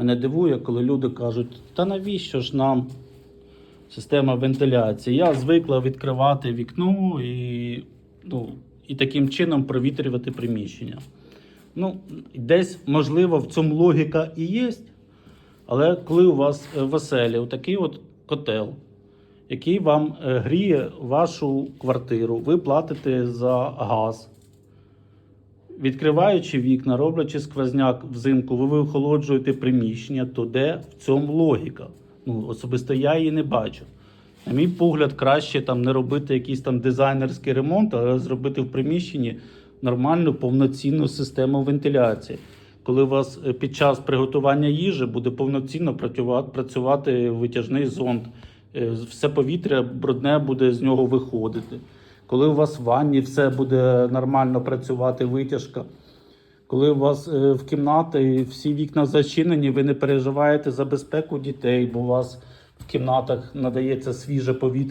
Мене дивує, коли люди кажуть, та навіщо ж нам система вентиляції? Я звикла відкривати вікно і, ну, і таким чином провітрювати приміщення. Ну, десь, можливо, в цьому логіка і є, але коли у вас е, в оселі такий от котел, який вам е, гріє вашу квартиру, ви платите за газ. Відкриваючи вікна, роблячи сквозняк взимку, ви охолоджуєте приміщення, то де в цьому логіка? Ну, особисто я її не бачу. На мій погляд, краще там не робити якийсь там дизайнерський ремонт, а зробити в приміщенні нормальну повноцінну систему вентиляції. Коли у вас е, під час приготування їжі буде повноцінно працювати, витяжний зонд, Е, все повітря брудне буде з нього виходити. Коли у вас в ванні все буде нормально працювати, витяжка. Коли у вас е, в кімнаті всі вікна зачинені, ви не переживаєте за безпеку дітей, бо у вас в кімнатах надається свіже повітря.